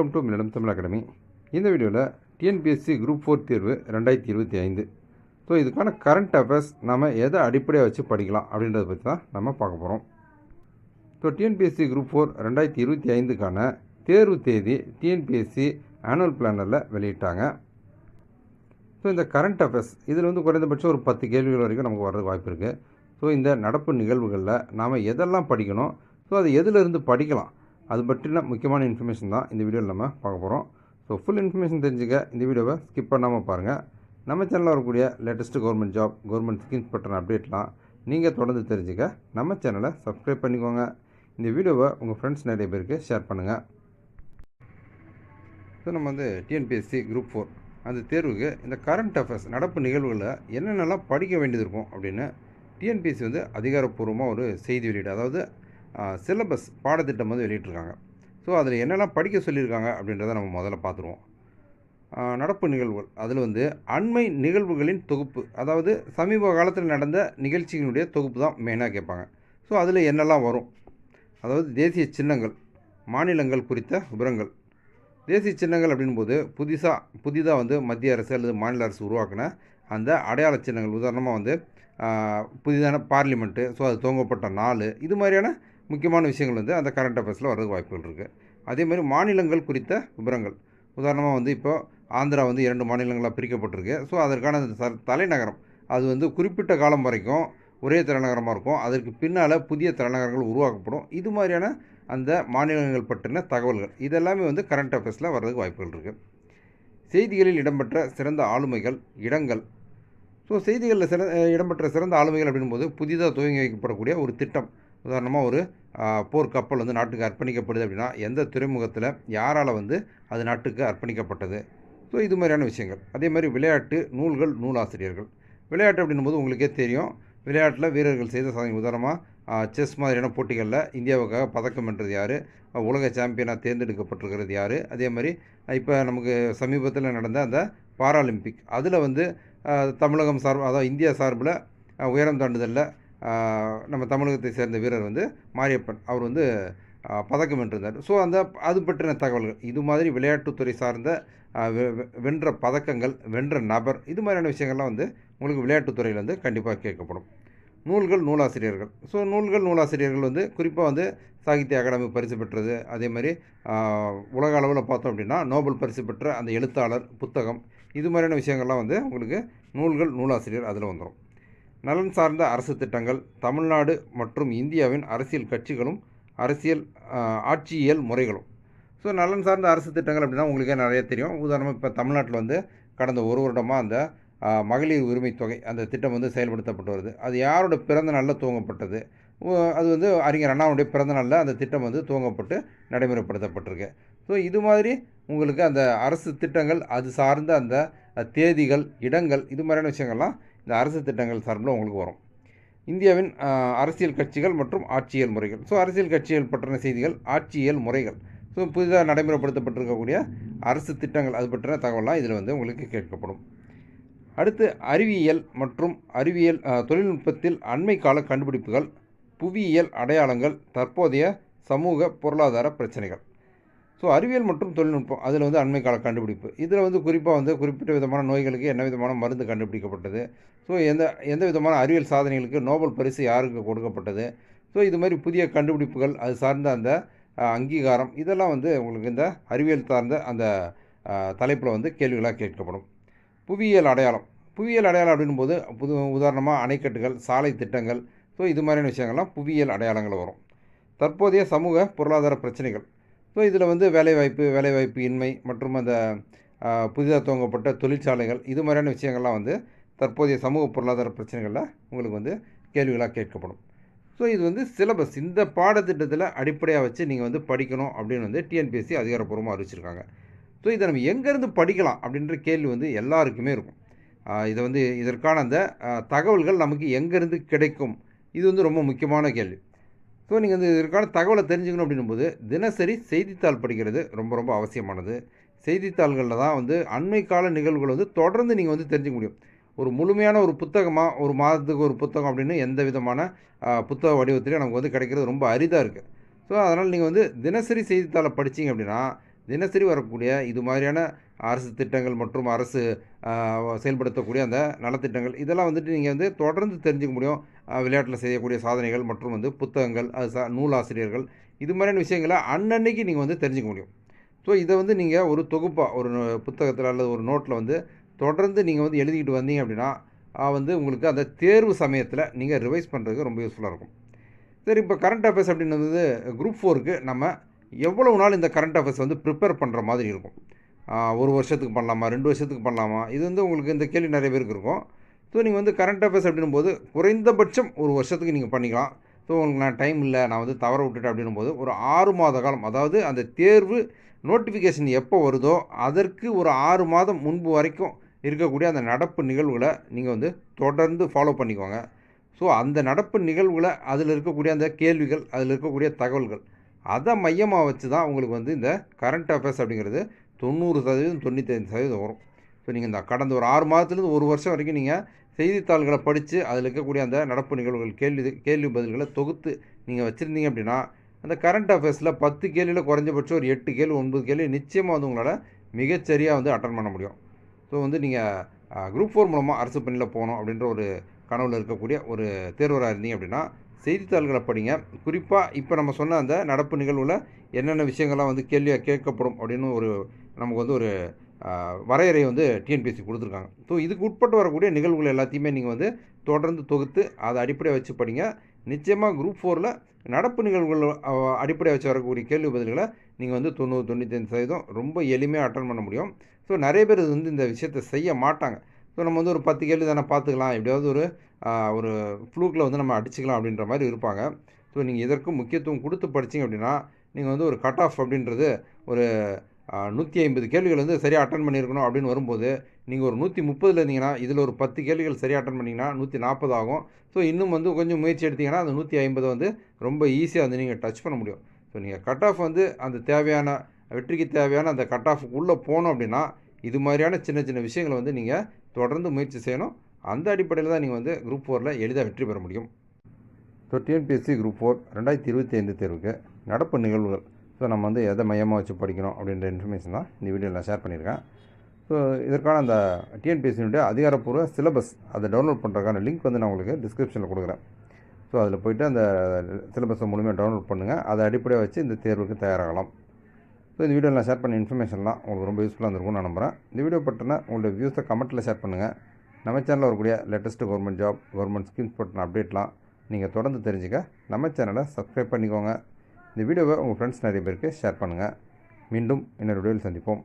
Welcome to Milanam Tamil academy இந்த வீடியோவில் TNPSC group four தேர்வு ரெண்டாயிரத்தி இருபத்தி ஐந்து. ஸோ இதுக்கான கரண்ட் அஃபேர்ஸ் நம்ம எதை அடிப்படையாக வச்சு படிக்கலாம் அப்படின்றத பற்றி தான் நம்ம பார்க்க போகிறோம் ஸோ டிஎன்பிஎஸ்சி குரூப் ஃபோர் ரெண்டாயிரத்தி இருபத்தி ஐந்துக்கான தேர்வு தேதி டிஎன்பிஎஸ்சி ஆனுவல் பிளானரில் வெளியிட்டாங்க. ஸோ இந்த கரண்ட் அஃபேர்ஸ் இதில் வந்து குறைந்தபட்சம் ஒரு பத்து கேள்விகள் வரைக்கும் நமக்கு வர்றதுக்கு வாய்ப்பு இருக்குது ஸோ இந்த நடப்பு நிகழ்வுகளில் நாம் எதெல்லாம் படிக்கணும்? ஸோ அது எதிலிருந்து படிக்கலாம்? அது பற்றின முக்கியமான இன்ஃபர்மேஷன் தான் இந்த வீடியோவில் நம்ம பார்க்க போகிறோம் ஸோ ஃபுல் இன்ஃபர்மேஷன் தெரிஞ்சுக்க இந்த வீடியோவை ஸ்கிப் பண்ணாமல் பாருங்கள் நம்ம சேனலில் வரக்கூடிய latest government job government schemes பற்றின அப்டேட்லாம் நீங்கள் தொடர்ந்து தெரிஞ்சுக்க. நம்ம சேனலை சப்ஸ்கிரைப் பண்ணிக்கோங்க. இந்த வீடியோவை உங்கள் ஃப்ரெண்ட்ஸ் நிறைய பேருக்கு ஷேர் பண்ணுங்கள் ஸோ நம்ம வந்து டிஎன்பிஎஸ்சி குரூப் ஃபோர் அந்த தேர்வுக்கு இந்த கரண்ட் அஃபேர்ஸ் நடப்பு நிகழ்வுகளில் என்னென்னலாம் படிக்க வேண்டியது இருக்கும் அப்படின்னு டிஎன்பிஎஸ்சி வந்து அதிகாரப்பூர்வமாக ஒரு செய்தி வெளியீடு. அதாவது சிலபஸ் பாடத்திட்டம் வந்து வெளியிட்டிருக்காங்க. ஸோ அதில் என்னெல்லாம் படிக்க சொல்லியிருக்காங்க அப்படின்றத நம்ம முதல்ல பார்த்துருவோம். நடப்பு நிகழ்வுகள். அதில் வந்து அண்மை நிகழ்வுகளின் தொகுப்பு அதாவது சமீப காலத்தில் நடந்த நிகழ்ச்சிகளுடைய தொகுப்பு தான் மெயினாக கேட்பாங்க. ஸோ அதில் என்னெல்லாம் வரும்? அதாவது தேசிய சின்னங்கள் மாநிலங்கள் குறித்த விவரங்கள். தேசிய சின்னங்கள் அப்படின்போது புதுசாக புதிதாக வந்து மத்திய அரசு அல்லது மாநில அரசு உருவாக்கின அந்த அடையாள சின்னங்கள். உதாரணமாக வந்து புதிதான பார்லிமெண்ட்டு ஸோ அது துவங்கப்பட்ட நாள் இது மாதிரியான முக்கியமான விஷயங்கள் வந்து அந்த கரண்ட் அஃபேர்ஸில் வர்றதுக்கு வாய்ப்புகள் இருக்குது அதே மாதிரி மாநிலங்கள் குறித்த விவரங்கள் உதாரணமாக வந்து இப்போ ஆந்திரா வந்து இரண்டு மாநிலங்களாக பிரிக்கப்பட்டிருக்கு. ஸோ அதற்கான அந்த தலைநகரம். அது வந்து குறிப்பிட்ட காலம் வரைக்கும் ஒரே தலைநகரமாக இருக்கும். அதற்கு பின்னால் புதிய தலைநகரங்கள் உருவாக்கப்படும். இது மாதிரியான அந்த மாநிலங்கள் பற்றின தகவல்கள். இதெல்லாமே வந்து கரண்ட் அஃபேர்ஸில் வர்றதுக்கு வாய்ப்புகள் இருக்குது செய்திகளில் இடம்பெற்ற சிறந்த ஆளுமைகள் இடங்கள். ஸோ செய்திகளில் சிற இடம்பெற்ற சிறந்த ஆளுமைகள் அப்படின்போது புதிதாக துவங்கி வைக்கப்படக்கூடிய ஒரு திட்டம். உதாரணமாக ஒரு போர்க்கப்பல் வந்து நாட்டுக்கு அர்ப்பணிக்கப்படுது அப்படின்னா எந்த துறைமுகத்தில் யாரால் வந்து அது நாட்டுக்கு அர்ப்பணிக்கப்பட்டது? ஸோ இது மாதிரியான விஷயங்கள். அதே மாதிரி விளையாட்டு நூல்கள் நூலாசிரியர்கள். விளையாட்டு அப்படின்னும் போது உங்களுக்கே தெரியும். விளையாட்டில் வீரர்கள் செய்த சாதனை. உதாரணமாக செஸ் மாதிரியான போட்டிகளில் இந்தியாவுக்காக பதக்கம் வென்றது யார்? உலக சாம்பியனாக தேர்ந்தெடுக்கப்பட்டிருக்கிறது யார்? அதே மாதிரி இப்போ நமக்கு சமீபத்தில் நடந்த அந்த பாராலிம்பிக். அதில் வந்து தமிழகம் சார்பு அதாவது இந்தியா சார்பில் உயரம் தாண்டுதலில் நம்ம தமிழகத்தை சேர்ந்த வீரர் வந்து மாரியப்பன். அவர் வந்து பதக்கம் வென்றிருந்தார். ஸோ அந்த அது பற்றின தகவல்கள். இது மாதிரி விளையாட்டுத்துறை சார்ந்த வெ- வெ- வென்ற பதக்கங்கள் வென்ற நபர் இது மாதிரியான விஷயங்கள்லாம் வந்து உங்களுக்கு விளையாட்டுத்துறையில் வந்து கண்டிப்பாக கேட்கப்படும். நூல்கள் நூலாசிரியர்கள். ஸோ நூல்கள் நூலாசிரியர்கள் வந்து குறிப்பாக வந்து சாகித்ய அகாடமி பரிசு பெற்றது. அதே மாதிரி உலக அளவில் பார்த்தோம் அப்படின்னா நோபல் பரிசு பெற்ற அந்த எழுத்தாளர் புத்தகம் இது மாதிரியான விஷயங்கள்லாம் வந்து உங்களுக்கு நூல்கள் நூலாசிரியர் அதில் வந்துடும் நலன் சார்ந்த அரசு திட்டங்கள் தமிழ்நாடு மற்றும் இந்தியாவின் அரசியல் கட்சிகளும் அரசியல் ஆட்சியியல் முறைகளும். ஸோ நலன் சார்ந்த அரசு திட்டங்கள் அப்படின்னா உங்களுக்கே நிறைய தெரியும். உதாரணமாக இப்போ தமிழ்நாட்டில் வந்து கடந்த ஒரு வருடமாக அந்த மகளிர் உரிமை தொகை அந்த திட்டம் வந்து செயல்படுத்தப்பட்டு வருது. அது யாரோட பிறந்த நாளில் துவங்கப்பட்டது? அது வந்து அறிஞர் அண்ணாவுடைய பிறந்த நாளில் அந்த திட்டம் வந்து துவங்கப்பட்டு நடைமுறைப்படுத்தப்பட்டிருக்கு. ஸோ இது மாதிரி உங்களுக்கு அந்த அரசு திட்டங்கள் அது சார்ந்த அந்த தேதிகள் இடங்கள் இது மாதிரியான விஷயங்கள்லாம் இந்த அரசு திட்டங்கள் சார்பில் உங்களுக்கு வரும். இந்தியாவின் அரசியல் கட்சிகள் மற்றும் ஆட்சியல் முறைகள். ஸோ அரசியல் கட்சிகள் பற்றின செய்திகள் ஆட்சியல் முறைகள். ஸோ புதிதாக நடைமுறைப்படுத்தப்பட்டிருக்கக்கூடிய அரசு திட்டங்கள் அது பற்றின தகவலாம் இதில் வந்து உங்களுக்கு கேட்கப்படும். அடுத்து அறிவியல் மற்றும் அறிவியல் தொழில்நுட்பத்தில் அண்மை கால கண்டுபிடிப்புகள் புவியியல் அடையாளங்கள் தற்போதைய சமூக பொருளாதார பிரச்சனைகள். ஸோ அறிவியல் மற்றும் தொழில்நுட்பம் அதில் வந்து அண்மை கால கண்டுபிடிப்பு. இதில் வந்து குறிப்பாக வந்து குறிப்பிட்ட விதமான நோய்களுக்கு என்ன விதமான மருந்து கண்டுபிடிக்கப்பட்டது? ஸோ எந்த எந்த விதமான அறிவியல் சாதனைகளுக்கு நோபல் பரிசு யாருக்கு கொடுக்கப்பட்டது? ஸோ இது மாதிரி புதிய கண்டுபிடிப்புகள் அது சார்ந்த அந்த அங்கீகாரம் இதெல்லாம் வந்து உங்களுக்கு இந்த அறிவியல் சார்ந்த அந்த தலைப்பில் வந்து கேள்விகளாக கேட்கப்படும். புவியியல் அடையாளம். புவியியல் அடையாளம் அப்படின்போது புது உதாரணமாக அணைக்கட்டுகள் சாலை திட்டங்கள் ஸோ இது மாதிரியான விஷயங்கள்லாம் புவியியல் அடையாளங்கள் வரும். தற்போதைய சமூக பொருளாதார பிரச்சனைகள். ஸோ இதில் வந்து வேலைவாய்ப்பு வேலைவாய்ப்பு இன்மை மற்றும் அந்த புதிதாக துவங்கப்பட்ட தொழிற்சாலைகள் இது மாதிரியான விஷயங்கள்லாம் வந்து தற்போதைய சமூக பொருளாதார பிரச்சனைகளில் உங்களுக்கு வந்து கேள்விகளாக கேட்கப்படும். ஸோ இது வந்து சிலபஸ் இந்த பாடத்திட்டத்தில் அடிப்படையாக வச்சு நீங்கள் வந்து படிக்கணும் அப்படின்னு வந்து டிஎன்பிஎஸ்சி அதிகாரப்பூர்வமாக அறிவிச்சிருக்காங்க. ஸோ இதை நம்ம எங்கேருந்து படிக்கலாம் அப்படின்ற கேள்வி வந்து எல்லாருக்குமே இருக்கும். இதை வந்து இதற்கான அந்த தகவல்கள் நமக்கு எங்கேருந்து கிடைக்கும்? இது வந்து ரொம்ப முக்கியமான கேள்வி. ஸோ நீங்கள் வந்து இதற்கான தகவலை தெரிஞ்சுக்கணும் அப்படின்னும்போது தினசரி செய்தித்தாள் படிக்கிறது ரொம்ப ரொம்ப அவசியமானது. செய்தித்தாள்களில் தான் வந்து அண்மை கால நிகழ்வுகள் வந்து தொடர்ந்து நீங்கள் வந்து தெரிஞ்சுக்க முடியும். ஒரு முழுமையான ஒரு புத்தகமாக ஒரு மாதத்துக்கு ஒரு புத்தகம் அப்படின்னு எந்த விதமான புத்தக வடிவத்திலையும் நமக்கு வந்து கிடைக்கிறது ரொம்ப அரிதாக இருக்குது ஸோ அதனால் நீங்கள் வந்து தினசரி செய்தித்தாளை படிச்சீங்க அப்படின்னா தினசரி வரக்கூடிய இது மாதிரியான அரசு திட்டங்கள் மற்றும் அரசு செயல்படுத்தக்கூடிய அந்த நலத்திட்டங்கள் இதெல்லாம் வந்துட்டு நீங்கள் வந்து தொடர்ந்து தெரிஞ்சுக்க முடியும். விளையாட்டில் செய்யக்கூடிய சாதனைகள் மற்றும் வந்து புத்தகங்கள் அது சா நூலாசிரியர்கள் இது மாதிரியான விஷயங்களை அன்னன்னைக்கு நீங்கள் வந்து தெரிஞ்சுக்க முடியும். ஸோ இதை வந்து நீங்கள் ஒரு தொகுப்பாக ஒரு புத்தகத்தில் அல்லது ஒரு நோட்டில் வந்து தொடர்ந்து நீங்கள் வந்து எழுதிக்கிட்டு வந்தீங்க அப்படின்னா வந்து உங்களுக்கு அந்த தேர்வு சமயத்தில் நீங்கள் ரிவைஸ் பண்ணுறதுக்கு ரொம்ப யூஸ்ஃபுல்லாக இருக்கும். சரி இப்போ கரண்ட் அஃபேர்ஸ் அப்படின்றது குரூப் ஃபோருக்கு நம்ம எவ்வளவு நாள் இந்த கரண்ட் அஃபேர்ஸ் வந்து ப்ரிப்பேர் பண்ணுற மாதிரி இருக்கும்? ஒரு வருஷத்துக்கு பண்ணலாமா ரெண்டு வருஷத்துக்கு பண்ணலாமா? இது வந்து உங்களுக்கு இந்த கேள்வி நிறைய பேருக்கு இருக்கும். ஸோ நீங்கள் வந்து கரண்ட் அஃபேர்ஸ் அப்படின்னும் போது குறைந்தபட்சம் ஒரு வருஷத்துக்கு நீங்கள் பண்ணிக்கலாம். ஸோ உங்களுக்கு நான் டைம் இல்லை நான் வந்து தவற விட்டுட்டேன் அப்படின்னும் போது ஒரு ஆறு மாத காலம் அதாவது அந்த தேர்வு நோட்டிஃபிகேஷன் எப்போ வருதோ அதற்கு ஒரு ஆறு மாதம் முன்பு வரைக்கும் இருக்கக்கூடிய அந்த நடப்பு நிகழ்வுகளை நீங்கள் வந்து தொடர்ந்து ஃபாலோ பண்ணிக்கோங்க. ஸோ அந்த நடப்பு நிகழ்வுகளை அதில் இருக்கக்கூடிய அந்த கேள்விகள் அதில் இருக்கக்கூடிய தகவல்கள் அதை மையமாக வச்சு தான் உங்களுக்கு வந்து இந்த கரண்ட் அஃபேர்ஸ் அப்படிங்கிறது தொண்ணூறு சதவீதம் தொண்ணூத்தைந்து சதவீதம் வரும். ஸோ நீங்கள் இந்த கடந்த ஒரு ஆறு மாதத்துலேருந்து ஒரு வருஷம் வரைக்கும் நீங்கள் செய்தித்தாள்களை படித்து அதில் இருக்கக்கூடிய அந்த நடப்பு நிகழ்வுகள் கேள்வி கேள்வி பதில்களை தொகுத்து நீங்கள் வச்சுருந்தீங்க அப்படின்னா அந்த கரண்ட் அஃபேர்ஸில் பத்து கேள்வியில் குறைஞ்சபட்சம் ஒரு எட்டு கேள்வி ஒன்பது கேள்வி நிச்சயமாக வந்து உங்களால் மிகச்சரியாக வந்து அட்டன் பண்ண முடியும். ஸோ வந்து நீங்கள் குரூப் ஃபோர் மூலமாக அரசு பணியில் போகணும் அப்படின்ற ஒரு கனவில் இருக்கக்கூடிய ஒரு தேர்வராக இருந்தீங்க அப்படின்னா செய்தித்தாள்களை படிங்க. குறிப்பாக இப்போ நம்ம சொன்ன அந்த நடப்பு நிகழ்வில் என்னென்ன விஷயங்கள்லாம் வந்து கேள்வியாக கேட்கப்படும் அப்படின்னு ஒரு நமக்கு வந்து ஒரு வரையறை வந்து டிஎன்பிஎஸ்சி கொடுத்துருக்காங்க. ஸோ இதுக்கு உட்பட்டு வரக்கூடிய நிகழ்வுகள் எல்லாத்தையுமே நீங்கள் வந்து தொடர்ந்து தொகுத்து அதை அடிப்படையாக வச்சு படிங்க. நிச்சயமாக குரூப் ஃபோரில் நடப்பு நிகழ்வுகள் அடிப்படையாக வச்சு வரக்கூடிய கேள்வி பதில்களை நீங்கள் வந்து தொண்ணூறு தொண்ணூத்தஞ்சு சதவீதம் ரொம்ப எளிமையாக அட்டன் பண்ண முடியும். ஸோ நிறைய பேர் வந்து இந்த விஷயத்தை செய்ய மாட்டாங்க. ஸோ நம்ம வந்து ஒரு பத்து கேள்வி தானே பார்த்துக்கலாம். எப்படியாவது ஒரு ஒரு ஃப்ளூக்கில் வந்து நம்ம அடிச்சுக்கலாம் அப்படின்ற மாதிரி இருப்பாங்க. ஸோ நீங்கள் இதற்கும் முக்கியத்துவம் கொடுத்து படிச்சிங்க அப்படின்னா நீங்கள் வந்து ஒரு கட் ஆஃப் அப்படின்றது ஒரு நூற்றி ஐம்பது கேள்விகள் வந்து சரியாக அட்டன் பண்ணியிருக்கணும் அப்படின்னு வரும்போது நீங்கள் ஒரு நூற்றி முப்பதில் இருந்தீங்கன்னா இதில் ஒரு பத்து கேள்விகள் சரியாக அட்டன் பண்ணிங்கன்னா நூற்றி நாற்பது ஆகும். ஸோ இன்னும் வந்து கொஞ்சம் முயற்சி எடுத்திங்கன்னா அந்த நூற்றி ஐம்பது வந்து ரொம்ப ஈஸியாக வந்து நீங்கள் டச் பண்ண முடியும். ஸோ நீங்கள் கட் ஆஃப் வந்து அந்த தேவையான வெற்றிக்கு தேவையான அந்த கட் ஆஃப் உள்ளே போனோம் அப்படின்னா இது மாதிரியான சின்ன சின்ன விஷயங்களை வந்து நீங்கள் தொடர்ந்து முயற்சி செய்யணும். அந்த அடிப்படையில் தான் நீங்கள் வந்து குரூப் ஃபோரில் எளிதாக வெற்றி பெற முடியும். ஸோ டிஎன்பிஎஸ்சி குரூப் ஃபோர் ரெண்டாயிரத்தி இருபத்தி ஐந்து தேர்வுக்கு நடப்பு நிகழ்வுகள். ஸோ நம்ம வந்து எதை மையமாக வச்சு படிக்கணும் அப்படின்ற இன்ஃபர்மேஷன் தான் இந்த வீடியோவில் நான் ஷேர் பண்ணியிருக்கேன். ஸோ இதற்கான அந்த டிஎன்பிஎஸ்சியினுடைய அதிகாரப்பூர்வ சிலபஸ் அதை டவுன்லோட் பண்ணுறதுக்கான லிங்க் வந்து நான் உங்களுக்கு டிஸ்கிரிப்ஷனில் கொடுக்குறேன். ஸோ அதில் போய்ட்டு அந்த சிலபஸை முழுமையாக டவுன்லோட் பண்ணுங்கள் அதை அடிப்படையாக வச்சு இந்த தேர்வுக்கு தயாராகலாம். ஸோ இந்த வீடியோவில் நான் ஷேர் பண்ண இன்ஃபர்மேஷன்லாம் உங்களுக்கு ரொம்ப யூஸ்ஃபுல்லாக இருந்திருக்கும் நான் நம்புகிறேன் இந்த வீடியோ பற்றின உங்களுடைய வியூஸை கமெண்ட்டில் ஷேர் பண்ணுங்கள் நம்ம சேனலில் வரக்கூடிய latest government job government schemes பற்றின அப்டேட்லாம் நீங்கள் தொடர்ந்து தெரிஞ்சுக்க. நம்ம சேனலை சப்ஸ்கிரைப் பண்ணிக்கோங்க. இந்த வீடியோவை உங்கள் ஃப்ரெண்ட்ஸ் நிறைய பேருக்கு ஷேர் பண்ணுங்கள் மீண்டும் இன்னொரு வீடியோவில் சந்திப்போம்.